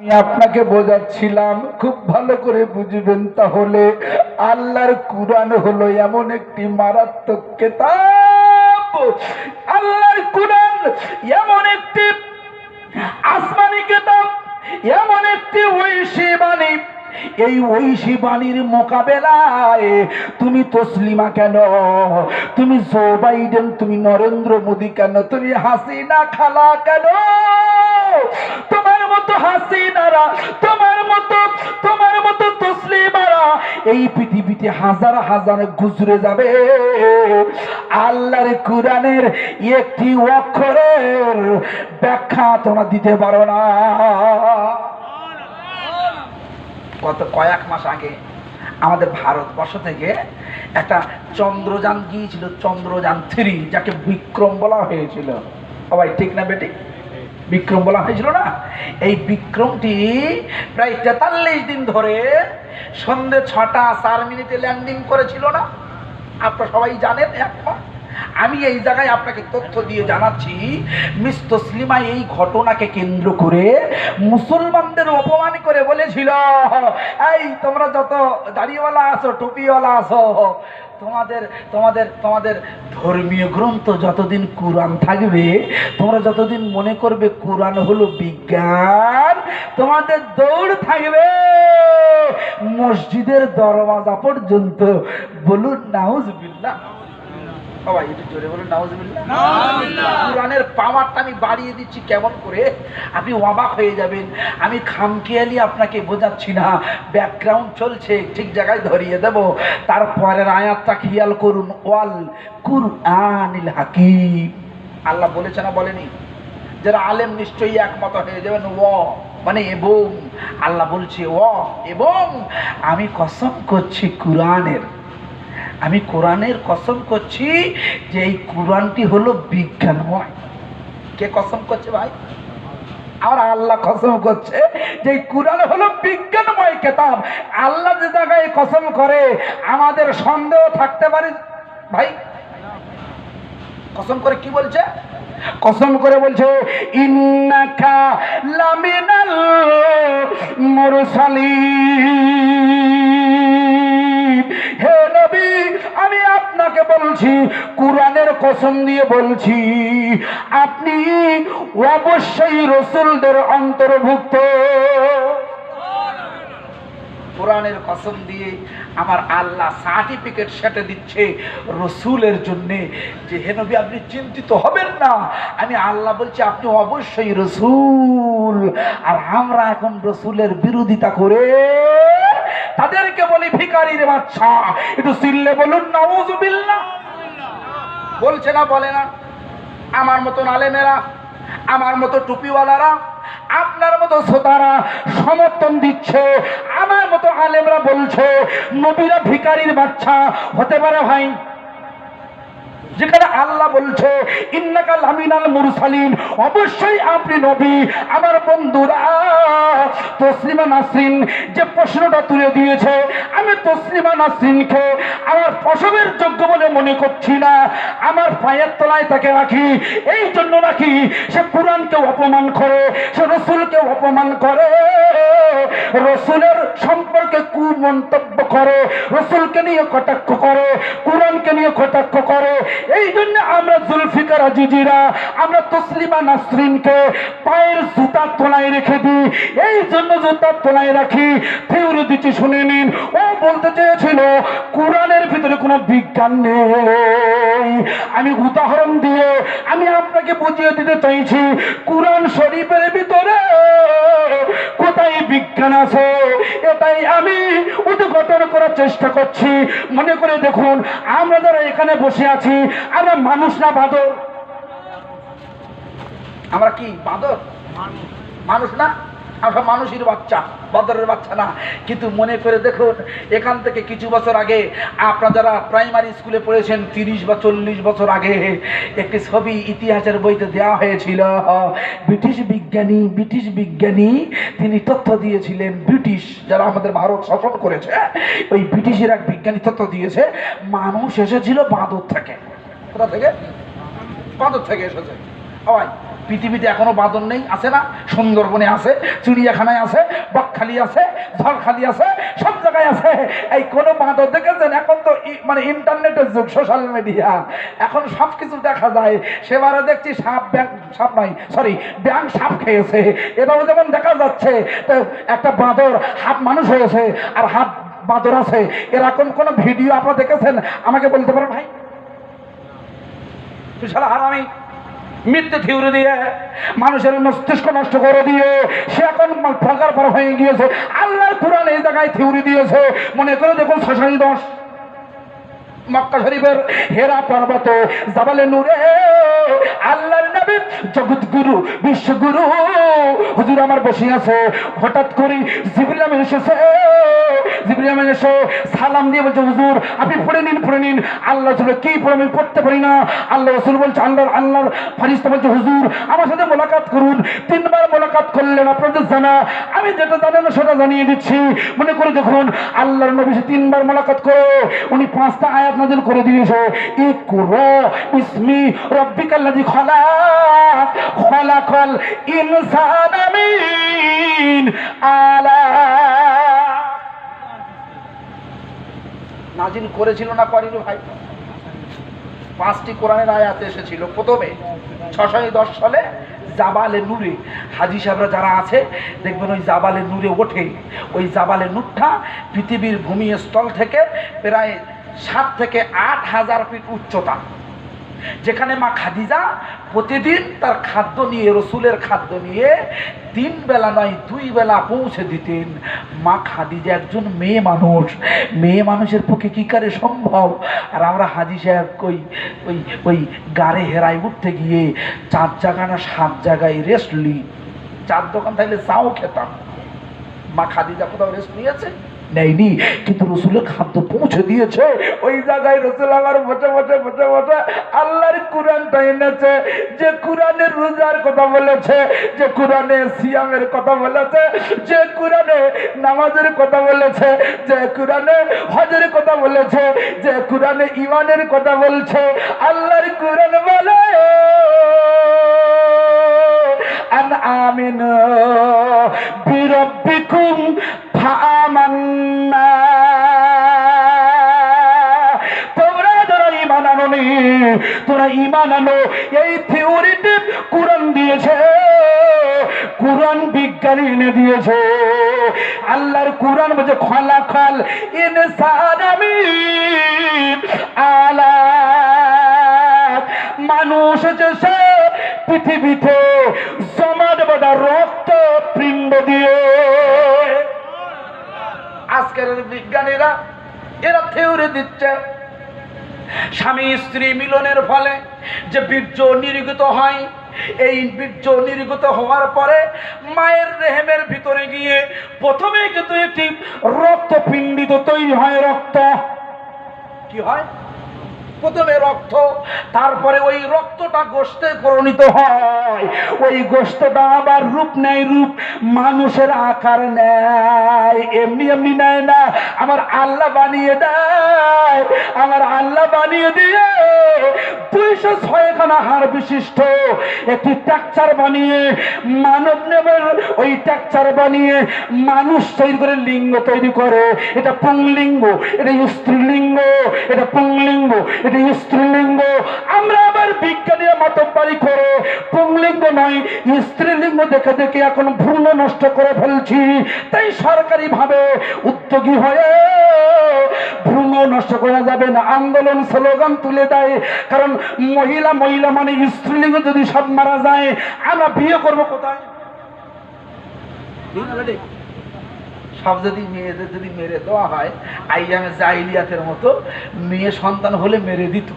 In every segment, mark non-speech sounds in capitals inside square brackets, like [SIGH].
আমি আপনাকে বোঝাচ্ছিলাম, খুব ভালো করে বুঝবেন তাহলে। আল্লাহর কুরআন হলো এমন একটি মারাত্মক কেতাব। আল্লাহর কুরআন এমন একটি আসমানি কেতাব, এমন একটি ঐশী বাণী। এই ঐশী বাণীর মোকাবেলায় তুমি তসলিমা কেন? তুমি জো বাইডেন তুমি নরেন্দ্র মোদী কেন? তুমি হাসিনা খালা কেন? তোমার মতো হাসিনারা, তোমার মতো তোমার মতো তসলিমারা এই পৃথিবীতে হাজার হাজার গুজরে যাবে। আল্লাহর কোরআনের একটি অক্ষরের ব্যাখ্যা তোমরা দিতে পারো না। গত কয়েক মাস আগে আমাদের ভারতবর্ষ থেকে একটা চন্দ্রযান গিয়েছিল, চন্দ্রযান থ্রি, যাকে বিক্রম বলা হয়েছিল। সবাই ঠিক না বেটি? বিক্রম বলা হয়েছিল না? এই বিক্রমটি প্রায় তেতাল্লিশ দিন ধরে সন্ধে ছটা, চার মিনিটে ল্যান্ডিং করেছিল না? আপনারা সবাই জানেন এখন আমি এই জায়গায় আপনাকে তথ্য দিয়ে জানাচ্ছি, মিস তসলিমা এই ঘটনাকে কেন্দ্র করে মুসলমানদের অপমান করে বলেছিল, এই, তোমরা যত দাড়িওয়ালা আছো, টুপিওয়ালা আছো, তোমাদের তোমাদের তোমাদের ধর্মীয় গ্রন্থ যতদিন কোরআন থাকবে, তোমরা যতদিন মনে করবে কোরআন হলো বিজ্ঞান, তোমাদের দৌড় থাকবে। মসজিদের দরওয়াজা পর্যন্ত বলুন, নাউজবিল্লাহ। সবাই একটু জোরে বলুন কোরআনের পাওয়ারটা আমি বাড়িয়ে দিচ্ছি কেমন করে? আপনি অবাক হয়ে যাবেন। আমি খামখেয়ালি আপনাকে বোঝাচ্ছি না। ব্যাকগ্রাউন্ড চলছে ঠিক জায়গায় ধরিয়ে দেব। তারপরের আয়াতটা খেয়াল করুন। ওয়াল কুরআনিল হাকিম। আল্লাহ বলেছে না বলেনি? যারা আলেম নিশ্চয়ই একমত হয়ে যাবেন। ও মানে এবং। আল্লাহ বলছে ও এবং। আমি কসম করছি কোরআনের। আমি কোরআনের কসম করছি যে এই কোরআনটি হলো বিজ্ঞানময়। কে কসম করছে ভাই? আর আল্লাহ কসম করছে যে কোরআন হলো বিজ্ঞানময় কেতাব। আল্লাহ যে জায়গায় কসম করে, আমাদের সন্দেহ থাকতে পারে। ভাই, কসম করে কি বলছে? কসম করে বলছে, ইন্নাকা লামিনাল মুরসালিন। হে নবী, আমি আপনাকে বলছি, কোরআনের কসম দিয়ে বলছি, আপনি অবশ্যই রসুলদের অন্তর্ভুক্ত। কোরআনের কসম দিয়ে আমার আল্লাহ সার্টিফিকেট সেটে দিচ্ছে রসুলের জন্যে যে, হে নবী, আপনি চিন্তিত হবেন না। আমি আল্লাহ বলছি, আপনি অবশ্যই রসুল। আর আমরা এখন রসুলের বিরোধিতা করে তাদেরকে বলি ভিকারির বাচ্চা। একটু সিললে বলুন নাউজুবিল্লাহ বলছে না, বলে না। আমার মতন আলেমেরা, আমার মতো টুপিওয়ালারা, আপনার মতো শ্রোতারা সমর্থন দিচ্ছে, আমার মতো আলেমরা বলছে, নবীরা ভিকারির বাচ্চা হতে পারে ভাই? যেখানে আল্লাহ বলছে ইন্নাকাল আমিনাল অবশ্যই আপনি নবী, আমার বন্ধুরা, তসলিমা নাসরিন, যে প্রশ্নটা তুলে দিয়েছে, আমি তসলিমা নাসরিনকে আমার প্রসবের যোগ্য বলে মনে করছি না, আমার পায়ের তলায় তাকে রাখি, এই জন্য রাখি, সে কোরআনকে অপমান করে, সে রসুলকে অপমান করে, রসুলের সম্পর্কে কুমন্তব্য করে, রসুলকে নিয়ে কটাক্ষ করে, কোরআনকে নিয়ে কটাক্ষ করে। এই জন্য আমরা জুলফিকার আজিজিরা, আমরা তসলিমা নাসরিনকে পায়ের জুতার তলায় রেখে দিই। এই জন্য জুতার তলায় রাখি। থিওরি দিচ্ছি, শুনে নিন। ও বলতে চেয়েছিল, কোরআনের ভিতরে কোনো বিজ্ঞান নেই। আমি উদাহরণ দিয়ে, আমি আপনাকে বুঝিয়ে দিতে চাইছি, কোরআন শরীফের ভিতরে কোথায় বিজ্ঞান আছে? এটাই আমি উদ্ঘাটন করার চেষ্টা করছি। মনে করে দেখুন, আমরা যারা এখানে বসে আছি, আমরা মানুষ না বাদর? আমরা কি বাদর? মানুষ না? আমরা মানুষের বাচ্চা, বাদরের বাচ্চা না। কিন্তু মনে করে দেখুন, এখান থেকে কিছু বছর আগে আপনারা যারা প্রাইমারি স্কুলে পড়েছেন, তিরিশ বা চল্লিশ বছর আগে, একটি ছবি ইতিহাসের বইতে দেওয়া হয়েছিল, ব্রিটিশ বিজ্ঞানী ব্রিটিশ বিজ্ঞানী, তিনি তথ্য দিয়েছিলেন, ব্রিটিশ যারা আমাদের ভারত শাসন করেছে, ওই ব্রিটিশের এক বিজ্ঞানী তথ্য দিয়েছে, মানুষ এসেছিল বাঁদর থেকে। কোথা থেকে? বাঁদর থেকে এসেছে। হয়। পৃথিবীতে এখনও বাদন নেই, আছে না? সুন্দরবনে আছে, চিড়িয়াখানায় আছে, বকখালি আছে ঝড়খালি আছে, সব জায়গায় আছে। এই কোনো বাঁদর দেখেছেন? এখন তো মানে ইন্টারনেটের যুগ সোশ্যাল মিডিয়া এখন সব কিছু দেখা যায়। সেবারে দেখছি সাপ ব্যাং সাপ নাই সরি ব্যাং সাপ খেয়েছে। এটাও যেমন দেখা যাচ্ছে, তো একটা বাঁদর হাত মানুষ হয়েছে, আর হাত বাঁদর আছে। এরকম কোনো ভিডিও আপনারা দেখেছেন? আমাকে বলতে পারেন ভাই। তুই শালা হারামি। মিথ্যে থিউরি দিয়ে মানুষের মস্তিষ্ক নষ্ট করে দিয়ে সে এখন ফাঁকার পর হয়ে গিয়েছে। আল্লাহর কোরআন এই জায়গায় থিউরি দিয়েছে। মনে করে দেখুন শাসানি দশ মক্কা শরীফের হেরা পর্বত, জাবালে নূরে আল্লাহর জগৎগুরু, বিশ্বগুরু। হুজুর আমার বসে আছে। হঠাৎ করে এসেছে। এসে সালাম দিয়ে বলছে, হুজুর, আপনি পড়ে নিন পড়ে নিন। আল্লাহ কি পড়ে আমি পড়তে পারি না। আল্লাহ রসুল বলছে, আল্লাহর ফারিস্তা বলছে, হুজুর, আমার সাথে মোলাকাত করুন। তিনবার মোলাকাত করলেন, আপনাদের জানা। আমি যেটা জানেন না, সেটা জানিয়ে দিচ্ছি। মনে করে দেখুন, আল্লাহর নবী তিনবার মোলাকাত উনি পাঁচটা আয়াত নাজিল করে দিয়েছে। ইসমি রব্বিকাল্লাযী খালাক খালাকাল ইনসানা মিন আলাক নাজিল করেছিল না ভাই? পাঁচটি কোরআনের এসেছিল প্রথমে, ছশো দশ সালে জাবালে নূরে, হাজি সাহেবরা যারা আছে, দেখবেন ওই জাবালে নূরে ওঠে। ওই জাবালে নূরটা পৃথিবীর ভূমিস্থল থেকে প্রায় সাত থেকে আট হাজার ফিট উচ্চতা। যেখানে মা খাদিজা প্রতিদিন তার খাদ্য নিয়ে, রসুলের খাদ্য নিয়ে তিন বেলা নয়, দুই বেলা পৌঁছে দিতেন। মা খাদিজা একজন মেয়ে মানুষ। মেয়ে মানুষের পক্ষে কী করে সম্ভব? আর আমরা হাজি সাহেব কই, ওই ওই গাড়ে হেরায় উঠতে গিয়ে চার জায়গা না সাত জায়গায় রেস্ট লি। চার দোকান থাকলে চাও খেতাম। মা খাদিজা কোথাও রেস্ট নিয়েছে? নেয়নি। কিন্তু রসুলের খাদ্য পৌঁছে দিয়েছে। ওই জায়গায় রসুল আমার বসে বসে বসে বসে আল্লাহর কোরআনটা এনেছে। যে কোরআনের রোজার কথা বলেছে, যে কোরআনে সিয়ামের কথা বলেছে, যে কোরআনে নামাজের কথা বলেছে, যে কোরআনে হজের কথা বলেছে, যে কোরআনে ইমানের কথা বলছে, আল্লাহর কোরআন বলে, আন আমিনু বিরব্বিকুম তোরা ইমান আনো। এই থিওরিতে কোরআন দিয়েছে, কোরআন বিজ্ঞানী এনে দিয়েছে। আল্লাহর কোরআন বলছে খলা খাল ইনসান আমি আলা মানুষ যে পৃথিবীতে সমাজ বাদা রক্ত পিণ্ড দিয়ে আজকের বিজ্ঞানীরা এরা থিওরি দিচ্ছে। স্বামী স্ত্রী মিলনের ফলে যে বীর্য নির্গত হয়, এই বীর্য নির্গত হওয়ার পরে মায়ের রেহেমের ভিতরে গিয়ে প্রথমে কিন্তু একটি রক্তপিণ্ডিত তৈরি হয় রক্ত। কি হয়? প্রথমে রক্ত তারপরে ওই রক্তটা গোষ্ঠে পরিণত হয়। ওই গোষ্ঠটা আবার রূপ নেয় রূপ, মানুষের আকার নেয়। এমনি এমনি নেয় না, আমার আল্লাহ বানিয়ে দেয়। আমার আল্লাহ বানিয়ে দিয়ে দুইশো ছয়খানা হাড় বিশিষ্ট একটি ট্যাকচার বানিয়ে, মানব নেবের ওই ট্যাকচার বানিয়ে মানুষ তৈরি করে লিঙ্গ তৈরি করে। এটা পুংলিঙ্গ, এটা স্ত্রীলিঙ্গ, এটা পুংলিঙ্গ, এটা স্ত্রীলিঙ্গ, আমরা আবার বিজ্ঞানীরা মতবাড়ি করে। পুংলিঙ্গ নয়, স্ত্রীলিঙ্গ দেখে দেখে এখন ভ্রূণ নষ্ট করে ফেলছি। তাই সরকারি ভাবে উদ্যোগী হয়ে ভ্রূণ নষ্ট করা যাবে না। আন্দোলন স্লোগান তুলে দেয়। কারণ মহিলা মহিলা মানে স্ত্রীলিঙ্গ যদি সব মারা যায়, আমরা বিয়ে করব কোথায়? সব যদি মেয়েদের যদি মেরে দেওয়া হয়, আইয়ামে জাইলিয়াতের মতো মেয়ে সন্তান হলে মেরে দিত।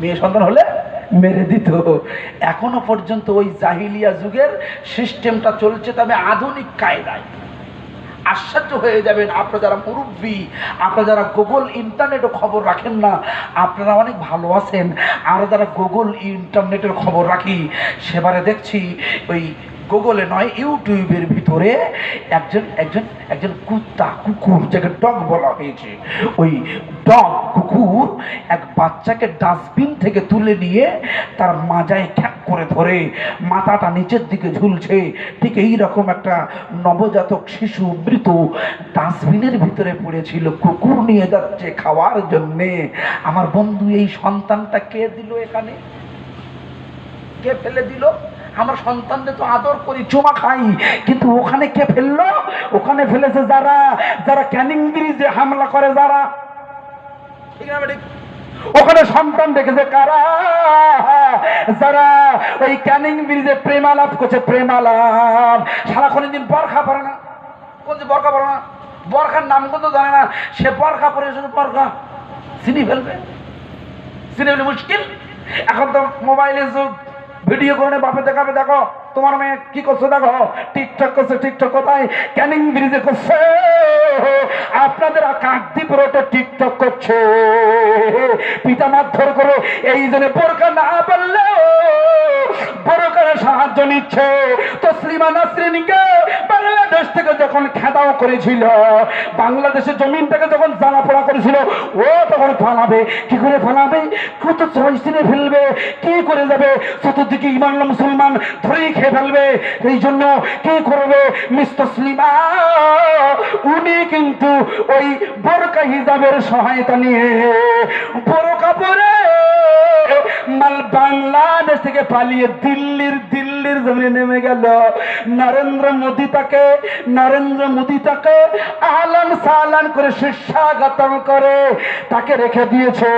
মেয়ে সন্তান হলে মেরে দিত। এখনও পর্যন্ত ওই জাহিলিয়া যুগের সিস্টেমটা চলছে তবে আধুনিক কায়দায়। আশ্চর্য হয়ে যাবেন আপনারা যারা মুরব্বী, আপনারা যারা গুগল ইন্টারনেটও খবর রাখেন না, আপনারা অনেক ভালো আছেন। আমরা যারা গুগল ইন্টারনেটের খবর রাখি, সেবারে দেখছি ওই গুগলে নয়, ইউটিউবের ভিতরে একজন একজন একজন কুত্তা, কুকুর যাকে ডগ বলা হয়েছে। ওই ডগ, কুকুর এক বাচ্চাকে ডাস্টবিন থেকে তুলে নিয়ে তার মাজায় খ্যাক করে ধরে। মাথাটা নিচের দিকে ঝুলছে। ঠিক এই রকম একটা নবজাতক শিশু মৃত ডাস্টবিনের ভিতরে পড়েছিল। কুকুর নিয়ে যাচ্ছে খাওয়ার জন্যে। আমার বন্ধু, এই সন্তানটা কে দিল এখানে? কে ফেলে দিল? আমার সন্তানদের তো আদর করি, চুমা খাই। কিন্তু ওখানে কে ফেলল? ওখানে ফেলেছে যারা যারা ক্যানিং ব্রিজে হামলা করে যারা। ঠিক ওখানে সন্তান দেখেছে কারা? যারা ওই ক্যানিং ব্রিজে প্রেমালাপ করছে, প্রেমালাপ। সারাক্ষণ দিন বরখা পরে না। কোন যে বরখা পরে না? বরখার নাম কিন্তু জানে না। সে বরখা পরে শুধু বরখা। চিনি ফেলবে? চিনি ফেলে মুশকিল। এখন তো মোবাইলের যুগ। ভিডিও করে বাপে দেখাবে, দেখো, তোমার মেয়ে কি করছে দেখো? টিকটক করছে, টিকটক কোথায়? ক্যানিং ব্রিজে করছে। আপনাদের কাকদ্বীপ রোডে টিকটক করছে। পিতা মারধর করে এই জন্য বোরকা না পারলেও বোরকার সাহায্য নিচ্ছে। তো শ্রীমানা নাসরিনকে বাংলাদেশ থেকে যখন খেদাও করেছিল, বাংলাদেশের জমিনটাকে যখন জ্বালা পোড়া করেছিল, ও তখন ফালাবে, কি করে ফালাবে? কত চয়েসিনে ফেলবে, কি করে যাবে? চতুর্দিকে ইমান মুসলমান ধরেই খেয়ে ফেলবে। এই জন্য কি করবে মিস তসলিমা উনি কিন্তু ওই বোরকা হিজাবের সহায়তা নিয়ে বড় পরে মাল বাংলাদেশ থেকে পালিয়ে দিল্লির দিল্লির জমিনে নেমে গেল। নরেন্দ্র মোদী তাকে নরেন্দ্র মোদী তাকে আলান সালান করে সুস্বাগতম করে। তাকে রেখে দিয়েছে,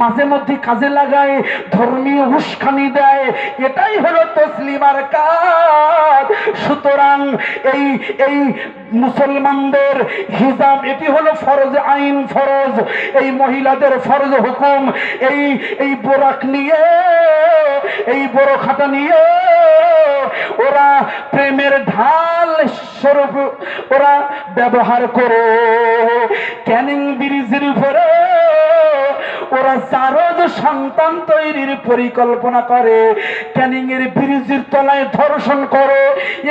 মাঝে মধ্যে কাজে লাগায়, ধর্মীয় উস্কানি দেয়। এটাই হলো তসলিমার কাজ। সুতরাং এই এই মুসলমানদের হিজাব, এটি হলো ফরজ আইন, ফরজ। এই মহিলাদের ফরজ হুকুম, এই এই বোরাক নিয়ে, এই বড় খাতা নিয়ে ওরা প্রেমের ঢাল স্বরূপ ওরা ব্যবহার করো। ক্যানিং ব্রিজের উপরে ওরা জারজ সন্তান তৈরির পরিকল্পনা করে ক্যানিং এর ব্রিজের তলায় ধর্ষণ করে।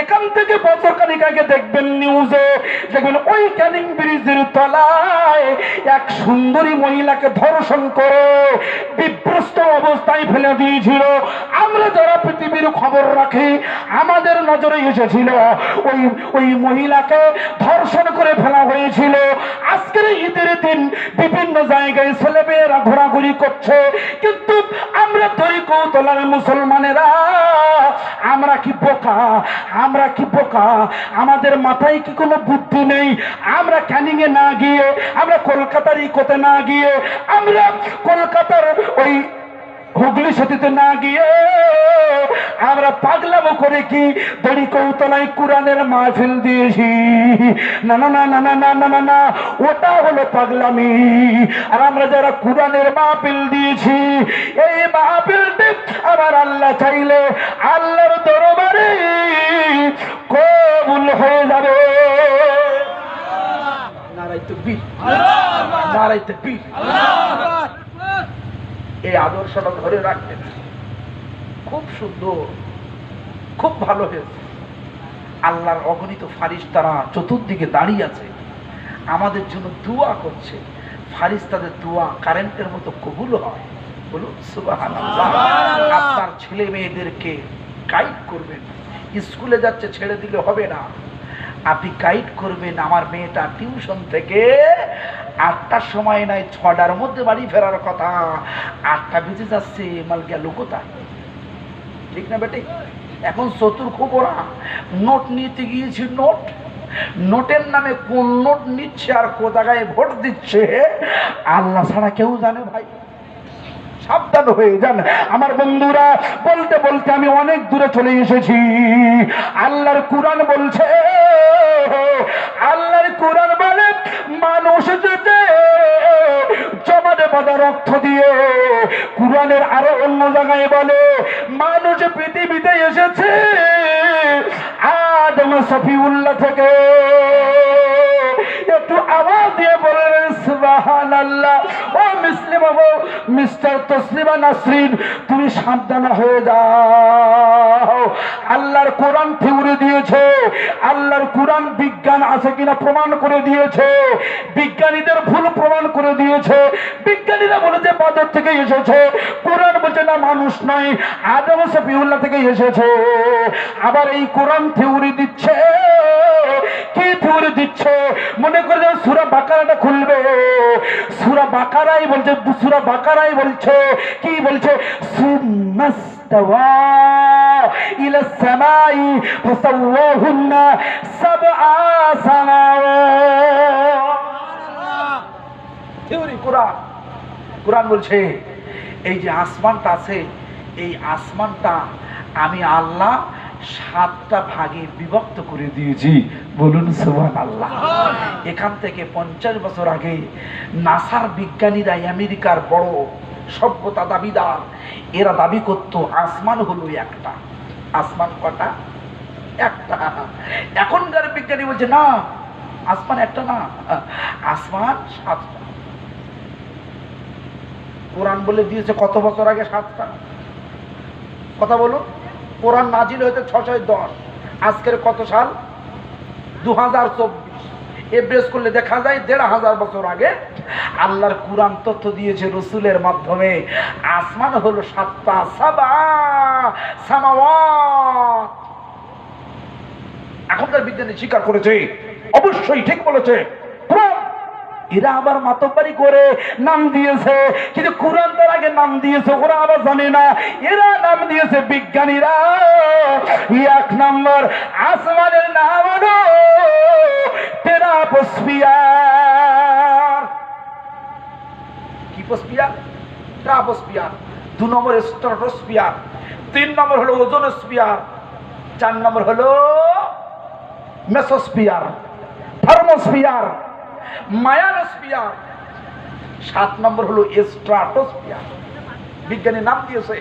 এখান থেকে বছর খানিক আগে দেখবেন নিউজে দেখবেন ওই ক্যানিং ব্রিজের তলায় এক সুন্দরী মহিলাকে ধর্ষণ করে বিভ্রস্ত অবস্থায় ফেলে দিয়েছিল। আমরা যারা পৃথিবীর খবর রাখি, আমাদের নজরে এসেছিল ওই ওই মহিলাকে ধর্ষণ করে ফেলা হয়েছিল। আজকের ঈদের দিন বিভিন্ন জায়গায় ছেলেমেয়েরা ঘোরাঘুরি করছে। কিন্তু আমরা ধরি কৌতলার মুসলমানেরা, আমরা কি বোকা? আমরা কি বোকা? আমাদের মাথায় কি কোনো বুদ্ধি নেই? আমরা ক্যানিংয়ে না গিয়ে, আমরা কলকাতার ইকোতে না গিয়ে, আমরা কলকাতার ওই হুগলি সেতুতে না গিয়ে আমরা পাগলামো করে কি দড়ি কৌতলায় কোরআনের মাহফিল দিয়েছি? না না না না না না না না না ওটা হলো পাগলামি। আর আমরা যারা কোরআনের মাহফিল দিয়েছি এই মাহফিলটি আমার আল্লাহ চাইলে আল্লাহর দরবারে কবুল হয়ে যাবে। নারাই তো বীর নারাই তো বীর এই আদর্শটা ধরে রাখবেন খুব সুন্দর খুব ভালো হয়েছে। আল্লাহর অগণিত ফারিস তারা চতুর্দিকে দাঁড়িয়ে আছে আমাদের জন্য দোয়া করছে। ফারিস তাদের দোয়া কারেন্টের মতো কবুল হয়। বলুন সুবাহান আপনার ছেলে মেয়েদেরকে গাইড করবেন। স্কুলে যাচ্ছে ছেড়ে দিলে হবে না। আপনি গাইড করবেন আমার মেয়েটা টিউশন থেকে। আটটার সময় নাই ছটার মধ্যে বাড়ি ফেরার কথা। আটটা বেজে যাচ্ছে, মাল গেল কোথায়? ঠিক না বেটে? এখন চতুর খুব ওরা নোট নিতে গিয়েছি, নোট। নোটের নামে কোন নোট নিচ্ছে আর কোথায় ভোট দিচ্ছে, আল্লাহ ছাড়া কেউ জানে ভাই। সাবধান হয়ে যান। আমার বন্ধুরা, বলতে বলতে আমি অনেক দূরে চলে এসেছি। আল্লাহর কোরআন বলছে, আল্লাহর কোরআন বলে, মানুষ যেতে জমানে বাঁধা রক্ত দিয়ে, কোরআনের আরও অন্য জায়গায় বলে, মানুষ পৃথিবীতে এসেছে আদম সফিউল্লাহ থেকে। একটু আওয়াজ দিয়ে বললেন সুবাহান আল্লাহ ও বাবু, মিস্টার তসলিমা নাসরিন, তুমি সাবধান হয়ে যাও। আল্লাহর কোরআন থিউরি দিয়েছে। আল্লাহর কোরআন বিজ্ঞান আছে কিনা প্রমাণ করে দিয়েছে। বিজ্ঞানীদের ভুল প্রমাণ করে দিয়েছে। বিজ্ঞানীরা বলেছে বাদর থেকে এসেছে। কোরআন বলছে, না, মানুষ নয়। আদম সফিউল্লাহ থেকে এসেছে। আবার এই কোরআন থিউরি দিচ্ছে। কি থিউরি দিচ্ছে? মনে করে যে সুরা বাকারাটা খুলবে। সুরা বাকারাই বলছে, সুরা বাকারাই বলছে, কি বলছে? সুমাস্তাওয়া ইলা সামাই ফাসাওয়াহুন্না সাবআ সামাওয়াত থিওরি কোরআন কোরআন বলছে এই যে আসমানটা আছে এই আসমানটা আমি আল্লাহ সাতটা ভাগে বিভক্ত করে দিয়েছি। বলুন সুবহান আল্লাহ এখান থেকে পঞ্চাশ বছর আগে নাসার বিজ্ঞানীরা আমেরিকার বড় সভ্যতা দাবিদার। এরা দাবি করত আসমান হলো একটা। আসমান কটা? একটা। এখনকার বিজ্ঞানী বলছে, না, আসমান একটা না। আসমান সাতটা। কোরআন বলে দিয়েছে কত বছর আগে সাতটা? কথা বলুন কোরআন নাজিল হয়েছে ছশয় দশ। আজকের কত সাল? দু হাজার চব্বিশ এভরেজ করলে দেখা যায় দেড় হাজার বছর আগে আল্লাহর কোরআন তথ্য দিয়েছে রসুলের মাধ্যমে। আসমান হলো সাতটা সাবা, সামাওয়াত। এখনকার বিজ্ঞানী স্বীকার করেছে, অবশ্যই ঠিক বলেছে। এরা আবার মাতব্বারি করে নাম দিয়েছে, কিন্তু কোরআন তার আগে নাম দিয়েছে, ওরা আবার জানে না। এরা নাম দিয়েছে বিজ্ঞানীরা। এক নম্বর, আসমানের নাম হলো টেরাপোস্ফিয়ার কি পোস্পিয়ার ট্রাপোস্ফিয়ার দু নম্বর স্ট্রাটোস্ফিয়ার তিন নম্বর হলো ওজোনোস্ফিয়ার চার নম্বর হলো মেসোস্পিয়ার থার্মোস্পিয়ার মায়ানোস্পিয়ার সাত নম্বর হলো স্ট্রাটোস্পিয়ার বিজ্ঞানী নাম দিয়েছে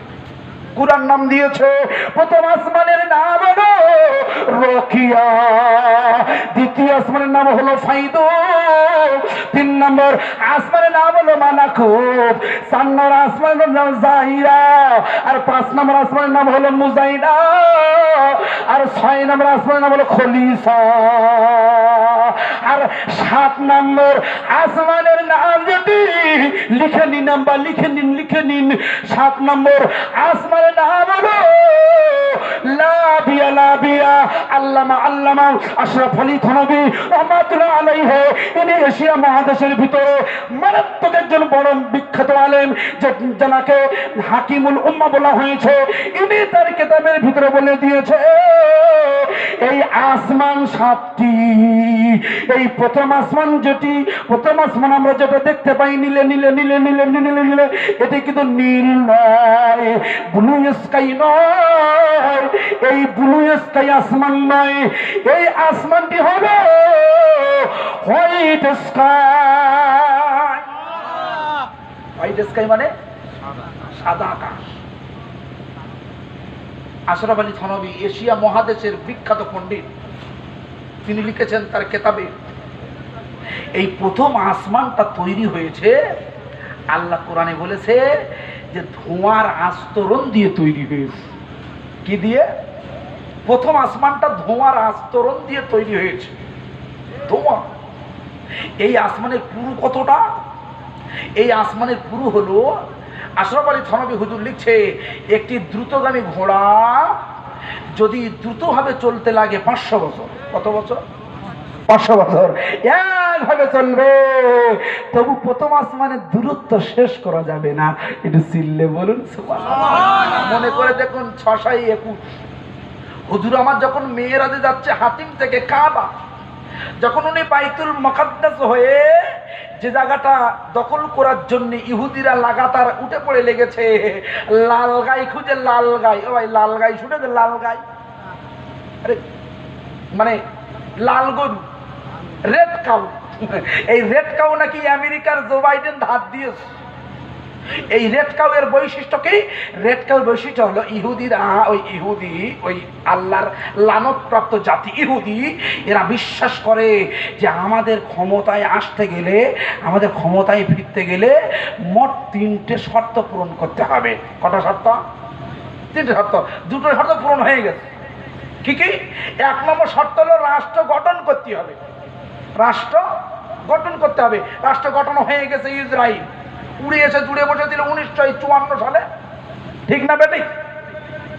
কুরআন নাম দিয়েছে, প্রথম আসমানের নাম হলো রকিয়া, দ্বিতীয় আসমানের নাম হলো ফাইদো তিন নম্বর আসমানের নাম হলো মানাকুব, চার নম্বর আসমানের নাম জাহিরা, আর পাঁচ নম্বর আসমানের নাম হলো মুজাইনা, আর ছয় নম্বর আসমানের নাম হলো খলিসা আর সাত নম্বর আসমানের নাম যদি লিখে নিন বা লিখে নিন লিখে নিন, সাত নম্বর আসমানের নাম হলো লাবিয়া লাবিয়া আল্লামা আল্লামা আশরাফ আলী থানবী রহমাতুল্লাহ আলাইহি, ইনি এশিয়া মহাদেশের ভিতরে মারাত্মক একজন বড় বিখ্যাত আলেম, যে জানাকে হাকিমুল উম্মা বলা হয়েছে। ইনি তার কিতাবের ভিতরে বলে দিয়েছে, এই আসমান সাতটি, এই প্রথম আসমান যেটি, প্রথম আসমান আমরা যেটা দেখতে পাই, নীলে নীলে নীলে নীলে নীলে নীলে, এটি কিন্তু নীল নয় ব্লু স্কাই নয়। এই ব্লু স্কাই আসমান নয়, এই আসমানটি হবে হোয়াইট স্কাই। হোয়াইট স্কাই মানে সাদা আকাশ। আশরাফ আলী থানবী এশিয়া মহাদেশের বিখ্যাত পণ্ডিত। তিনি লিখেছেন তার কেতাবে, এই প্রথম আসমানটা তৈরি হয়েছে, আল্লাহ কোরআনে বলেছে যে ধোঁয়ার আস্তরণ দিয়ে তৈরি হয়েছে। কি দিয়ে প্রথম আসমানটা ধোঁয়ার আস্তরণ দিয়ে তৈরি হয়েছে। ধোঁয়া। এই আসমানের পুরু কতটা? এই আসমানের পুরু হলো আশরফ আলী থানবী হুজুর লিখছে, একটি দ্রুতগামী ঘোড়া যদি দ্রুতভাবে চলতে লাগে পাঁচশো বছর। কত বছর? পাঁচশো বছর। একভাবে চলবে। তবু প্রথম আসমানের দূরত্ব শেষ করা যাবে না। একটু চিল্লে বলুন মনে করে দেখুন, ছশাই একুশ। হুজুর আমার যখন মেয়েরাজে যাচ্ছে হাতিম থেকে কাবা, যখন উনি বাইতুল মকাদ্দাস হয়ে যে জায়গাটা দখল করার জন্য ইহুদিরা লাগাতার উঠে পড়ে লেগেছে, লাল গাই খুঁজে লাল গাই। ও ভাই, লাল গাই শুনেছে লাল গাই? আরে মানে লাল গরু। রেড কাউ [LAUGHS] এই রেড কাউ নাকি আমেরিকার জো বাইডেন ধার দিয়েছে? এই রেড কাউ এর বৈশিষ্ট্য কি? রেড কাউ বৈশিষ্ট্য হলো ইহুদিরা ওই ইহুদি, ওই আল্লাহর লানতপ্রাপ্ত জাতি ইহুদি, এরা বিশ্বাস করে যে আমাদের ক্ষমতায় আসতে গেলে, আমাদের ক্ষমতায় ফিরতে গেলে মোট তিনটে শর্ত পূরণ করতে হবে। কটা শর্ত? তিনটে শর্ত। দুটো শর্ত পূরণ হয়ে গেছে। কি কি? এক নম্বর শর্ত হলো রাষ্ট্র গঠন করতে হবে। রাষ্ট্র গঠন করতে হবে। রাষ্ট্র গঠন হয়ে গেছে ইসরায়েল উড়ে এসে জুড়ে বসে দিল উনিশশো চুয়ান্ন সালে। ঠিক না বেটি?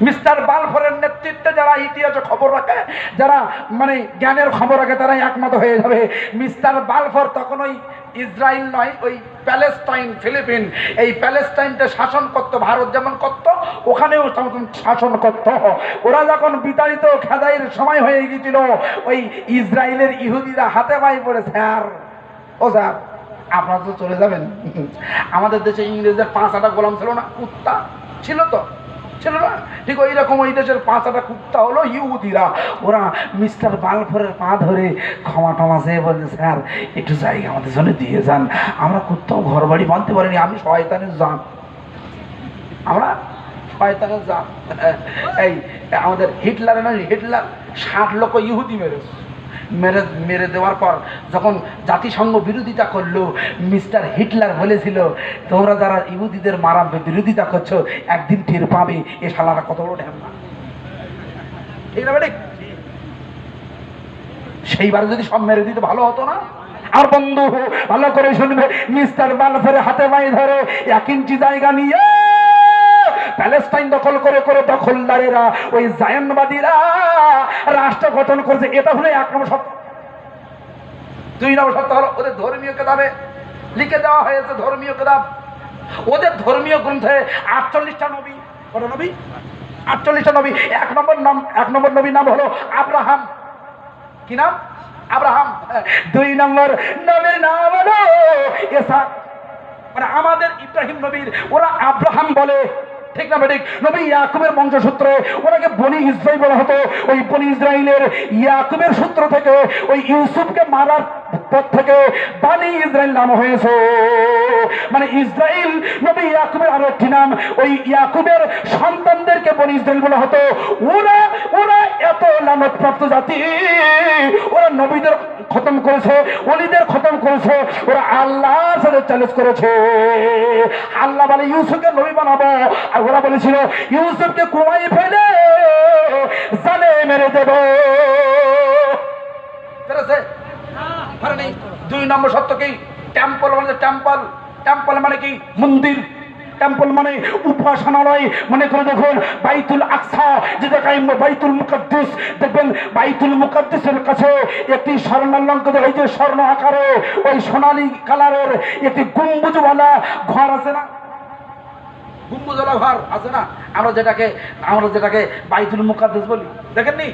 মিস্টার বালফোরের নেতৃত্বে যারা ইতিহাসে খবর রাখে, যারা মানে জ্ঞানের খবর রাখে, তারাই একমত হয়ে যাবে। মিস্টার বালফর তখন ওই ইসরায়েল নয়, ওই প্যালেস্টাইন, ফিলিপিন, এই প্যালেস্টাইনটা শাসন করতো, ভারত যেমন করত, ওখানেও শাসন করত। ওরা যখন বিতাড়িত খেদাইয়ের সময় হয়ে গিয়েছিল, ওই ইসরায়েলের ইহুদিরা হাতে পায়ে পড়ে, স্যার, ও স্যার, আপনারা তো চলে যাবেন। আমাদের দেশে ইংরেজদের পাঁচ আটা গোলাম ছিল না, কুত্তা ছিল তো। ছিল না ঠিক ওই রকম ওই দেশের পাঁচ আটা কুত্তা হলো ইহুদিরা। ওরা মিস্টার বালফরের পা ধরে ক্ষমা টমা চেয়ে বলছে, স্যার, একটু জায়গা আমাদের জন্য দিয়ে যান। আমরা কোথাও ঘর বাড়ি বাঁধতে পারিনি, আমি শয়তানের যান আমরা শয়তানের যান এই, আমাদের হিটলার না হিটলার ষাট লক্ষ ইহুদি মেরেছে। মেরে মেরে দেওয়ার পর যখন জাতিসংঘ বিরোধিতা করল, মিস্টার হিটলার বলেছিল, তোমরা যারা ইহুদিদের মারা বিরোধিতা করছ, একদিন টের পাবে, এ শালারা কত বড় ঢ্যামনা। ঠিক না বেটি সেইবার যদি সব মেরে দিতে ভালো হতো না? আর বন্ধু, ভালো করে শুনবে, মিস্টার বালফের হাতে পায়ে ধরে, এক ইঞ্চি জায়গা নিয়ে প্যালেস্টাইন দখল করে করে দখলদারেরা, ওই জায়নবাদীরা রাষ্ট্র গঠন করেছে। এটা হলো এক নম্বর সত্য। দুই নম্বর সত্য হলো ওদের ধর্মীয় কেতাবে লিখে দেওয়া হয়েছে ধর্মীয় কেতাব। ওদের ধর্মীয় গ্রন্থে আটচল্লিশটা নবী। কত নবী? আটচল্লিশটা নবী। এক নম্বর নাম, এক নম্বর নবীর নাম হলো আব্রাহাম। কি নাম? আব্রাহাম। দুই নম্বর নবীর নাম হলো এসা মানে আমাদের ইব্রাহিম নবীর, ওরা আব্রাহাম বলে। ঠিক না বেঠিক? নবী ইয়াকুবের বংশসূত্রে, ওনাকে বনি ইসরাইল বলা হতো। ওই বনি ইসরাইলের ইয়াকুবের সূত্র থেকে ওই ইউসুফকে মারার পর থেকে বানি ইসরাইল নাম হয়েছে। মানে ইসরাইল নবী ইয়াকুবের আরও একটি নাম। ওই ইয়াকুবের সন্তানদেরকে বনি ইসরাইল বলা হতো। ওরা ওরা এত লানত প্রাপ্ত জাতি। ওরা নবীদের খতম করেছে অলিদের খতম করেছে। ওরা আল্লাহ সাথে চ্যালেঞ্জ করেছে। আল্লাহ বলে, ইউসুফকে নবী বানাবো। আর ওরা বলেছিল, ইউসুফকে কুমাই ফেলে জানে মেরে দেব। পেরেছে? পারে নাই। দুই নম্বর সত্য কি? টেম্পল মানে টেম্পল টেম্পল মানে কি? মন্দির। টেম্পল মানে উপাসনালয়। মনে করে দেখুন, বাইতুল আকসা, যে জায়গায় বাইতুল মুকাদ্দিস দেখবেন, বাইতুল মুকাদ্দিসের কাছে একটি স্বর্ণালঙ্কিত এই যে স্বর্ণ আকারে। ওই সোনালী কালারের একটি গম্বুজওয়ালা ঘর আছে না? গম্বুজওয়ালা ঘর আছে না? আমরা যেটাকে আমরা যেটাকে বাইতুল মুকাদ্দিস বলি। দেখেননি?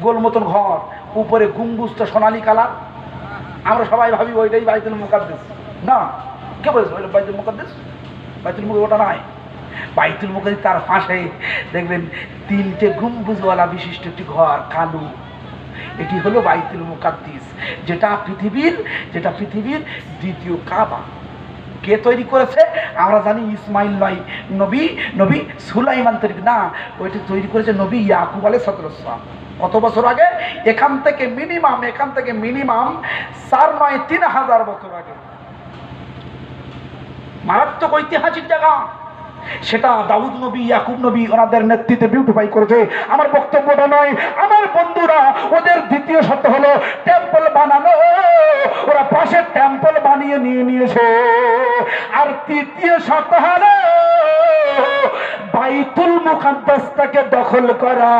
গোল মতন ঘর। উপরে গম্বুজটা সোনালী কালার। আমরা সবাই ভাবি ওইটাই বাইতুল মুকাদ্দিস। না, কে বলেছে ওইটা বাইতুল মুকাদ্দিস? বাইতুল মুখ ওটা নয় বাইতুল মুকাদ্দিস তার পাশে দেখবেন তিনটে গম্বুজওয়ালা বিশিষ্ট একটি ঘর, কালু। এটি হলো বাইতুল মুকাদ্দিস, যেটা পৃথিবীর যেটা পৃথিবীর দ্বিতীয় কাবা। কে তৈরি করেছে? আমরা জানি ইসমাইল নয়, নবী নবী সুলাইমান তৈরি না, ওইটি তৈরি করেছে নবী ইয়াকুব আলে সতরসাম কত বছর আগে? এখান থেকে মিনিমাম এখান থেকে মিনিমাম চার নয়, তিন হাজার বছর আগে। মারাত্মক ঐতিহাসিক জায়গা। সেটা দাউদ নবী, ইয়াকুব নবী, ওনাদের নেতৃত্বে বিউটিফাই করেছে। আমার বক্তব্যটা নয়, আমার বন্ধুরা, ওদের দ্বিতীয় সত্য হলো টেম্পল বানানো। ওরা পাশে টেম্পল বানিয়ে নিয়ে নিয়েছে। আর তৃতীয় সত্য হলো বাইতুল মুকাদ্দাসটাকে দখল করা।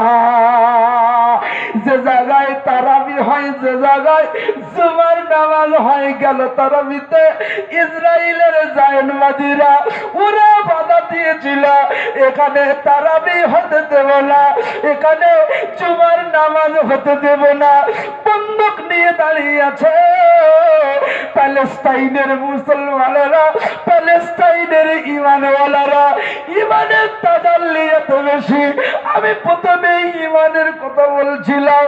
যে জায়গায় তারাবি হয়, যে জায়গায় জুমার নামাজ হয় গেল তারাবিতে ইসরায়েলের জায়নবাদীরা ওরা বাধা দিয়েছিল। এখানে তারাবি হতে দেব না। এখানে জুমার নামাজ হতে দেব না। বন্দুক নিয়ে দাঁড়িয়ে আছে। প্যালেস্টাইনের মুসলমানেরা প্যালেস্টাইনের ইমানওয়ালারা, ইমানের তাজাল্লি এত বেশি। আমি প্রথমে ইমানের কথা বলছিলাম।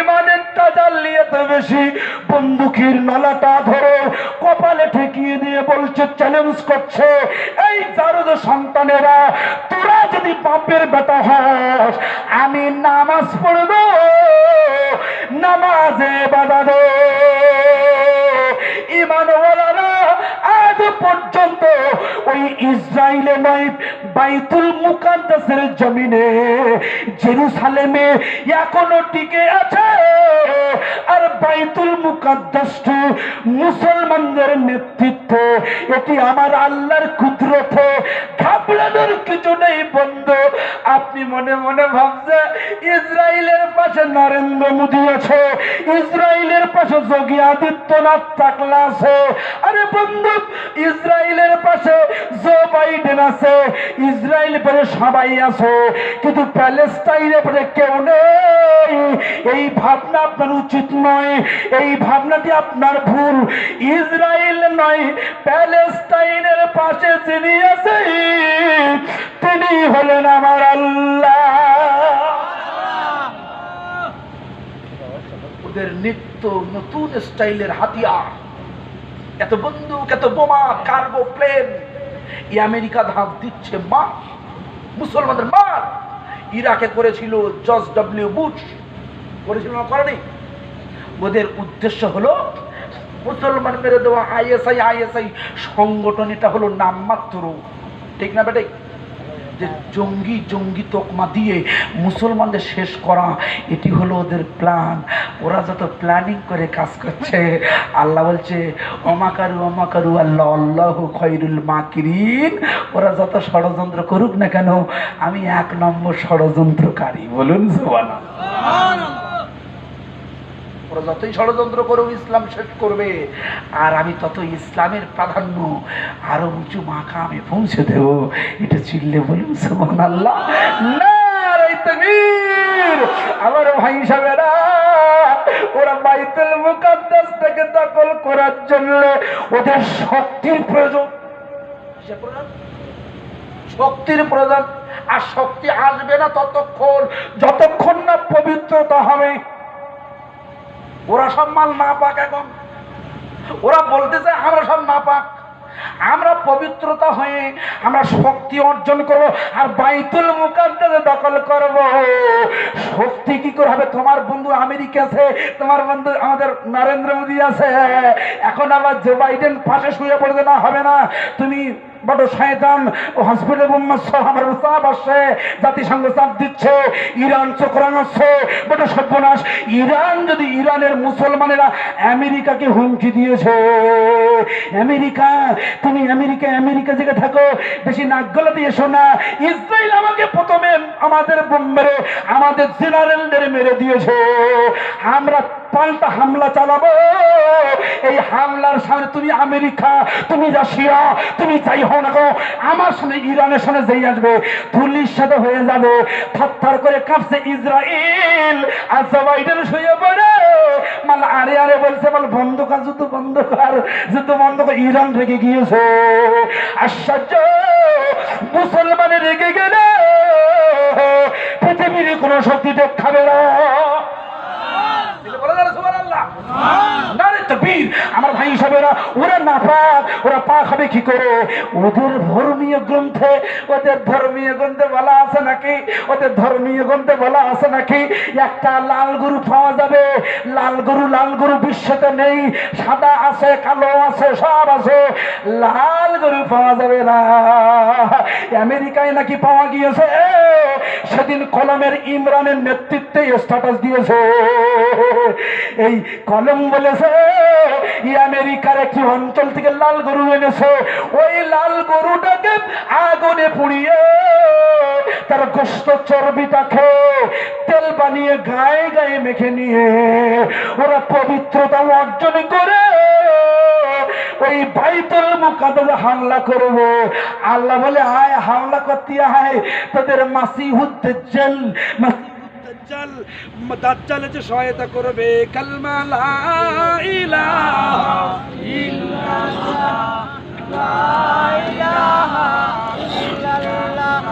ইমানের তাজাল্লি এত বেশি। বন্দুকের নলাটা ধরে, কপালে ঠেকিয়ে দিয়ে বলছে চ্যালেঞ্জ করছে। এই জারদ সন্তানেরা, তোরা যদি পাপের বেটা হস, আমি নামাজ পড়ব। নামাজে বাধা দে বাইতুল জমিনে, জেরুসালেমে এখনও টিকে আছে। আর বাইতুল মুসলমানদের নেতৃত্বে, এটি আমার আল্লাহর কুদরত ঘাবড়ানোর কিছু নেই বন্ধু। আপনি মনে মনে ভাবছে ইসরায়েলের পাশে নরেন্দ্র মোদী আছে, ইসরায়েলের পাশে যোগী আদিত্যনাথ টাকলা আছে। আরে বন্ধু, ইসরায়েলের পাশে জো বাইডেন আছে, ইসরায়েল পরে সবাই আছে, কিন্তু প্যালেস্টাইনের পরে কেউ নেই। এই ভাবনা আপনার উচিত নয়, এই ভাবনাটি আপনার ভুল। ইসরায়েল নয় প্যালেস্টাইনের পাশে যিনি আছে তিনি হলেন আমার আল্লাহ। ওদের নিত্য নতুন স্টাইলের হাতিয়ার। এত বন্দুক, এত বোমা, কার্গো প্লেন। এই আমেরিকা ধাপ দিচ্ছে মা, মুসলমানদের মার। ইরাকে করেছিল জর্জ ডব্লিউ বুশ। করেছিল না করেনি? ওদের উদ্দেশ্য হলো মুসলমান মেরে দেওয়া আইএসআই আইএসআই। সংগঠন এটা হলো নামমাত্র। ঠিক না বেটে যে জঙ্গি জঙ্গি তোকমা দিয়ে মুসলমানদের শেষ করা, এটি হলো ওদের প্ল্যান ওরা যত প্ল্যানিং করে কাজ করছে, আল্লাহ বলছে, অমাকারু অমাকারু আল্লাহ আল্লাহ খৈরুল মাকিরিন। ওরা যত ষড়যন্ত্র করুক না কেন, আমি এক নম্বর ষড়যন্ত্রকারী। বলুন জোয়ানা ওরা যতই ষড়যন্ত্র করুক ইসলাম শেষ করবে। আর আমি তত ইসলামের প্রাধান্য আরও উঁচু মাখা আমি পৌঁছে দেব। এটা চিল্লে বলুন সুমান আল্লাহ আমার ভাই সাহেবেরা, ওরা দখল করার জন্য ওদের শক্তির প্রয়োজন? শক্তির প্রয়োজন। আর শক্তি আসবে না ততক্ষণ। যতক্ষণ না পবিত্রতা হবে ওরা সব মাল না পাক এখন। ওরা বলতেছে, আমরা সব না পাক। আমরা পবিত্রতা হয়ে আমরা শক্তি অর্জন করব আর বাইতুল মুকাদ্দাসে দখল করব। শক্তি কি করে হবে? তোমার বন্ধু আমেরিকা আছে, তোমার বন্ধু আমাদের নরেন্দ্র মোদী আছে। এখন আবার জো বাইডেন পাশে শুয়ে পড়বে না, হবে না। তুমি বড় শয়তান ও হসপিটাল মোহাম্মদ আমার চাপ আসছে, জাতিসংঘ চাপ দিচ্ছে, ইরান চক্রান আসছে বড় সর্বনাশ, ইরান যদি ইরানের মুসলমানেরা আমেরিকাকে হুমকি দিয়েছে, আমেরিকা, তুমি আমেরিকা আমেরিকা জেগে থাকো, বেশি নাক গলাতে এসো না। ইসরায়েল আমাকে প্রথমে আমাদের বোম মেরে আমাদের জেনারেলদের মেরে দিয়েছে। আমরা পাল্টা হামলা চালাবো। এই হামলার সামনে তুমি আমেরিকা, তুমি রাশিয়া, তুমি যাই হও না আমার সামনে ইরানের সামনে যেই আসবে, ধুলির সাথে হয়ে যাবে থার করে কাঁপছে ইসরায়েল। আর বাইডেন শুয়ে পড়ে। মাল আরে আরে বলছে, বল, বন্ধ কর, যুদ্ধ বন্ধ কর, যুদ্ধ বন্ধ কর। ইরান রেগে গিয়েছে। আশ্চর্য মুসলমানে রেগে গেলে। পৃথিবীর কোনো শক্তি দেখাবে না। আমার ভাই হিসাবেরা ওরা না পাক ওরা পাক হবে কি করে? ওদের ধর্মীয় গ্রন্থে, ওদের ধর্মীয় গ্রন্থে বলা আছে নাকি? ওদের ধর্মীয় গ্রন্থে বলা আছে নাকি? একটা লাল গরু পাওয়া যাবে। লাল গরু লাল গরু বিশ্বতে নেই। সাদা আছে, কালো আছে, সব আছে। লাল গরু পাওয়া যাবে না। আমেরিকায় নাকি পাওয়া গিয়েছে? সেদিন কলমের ইমরানের নেতৃত্বে স্ট্যাটাস দিয়েছে। এই কলম বলেছে ই আমেরিকার একটি অঞ্চল থেকে লাল গরু এনেছে। ওই লাল গরুটাকে আগুনে পুড়িয়ে তার গোস্ত চর্বিটা খেয়ে তেল বানিয়ে গায়ে গায়ে মেখে নিয়ে ওরা পবিত্রতা অর্জন করে ওই বাইতুল মুকাদ্দাসে হামলা করব। আল্লাহ বলে, আয়, হামলা করতে আয়। তোদের মাসিহুদ দাজ্জাল মাসিহুদ দাজ্জাল দাজ্জালে যে সহায়তা করবে কালমা লা ইলাহা ইল্লাল্লাহ লা ইলাহা ইল্লাল্লাহ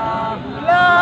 লা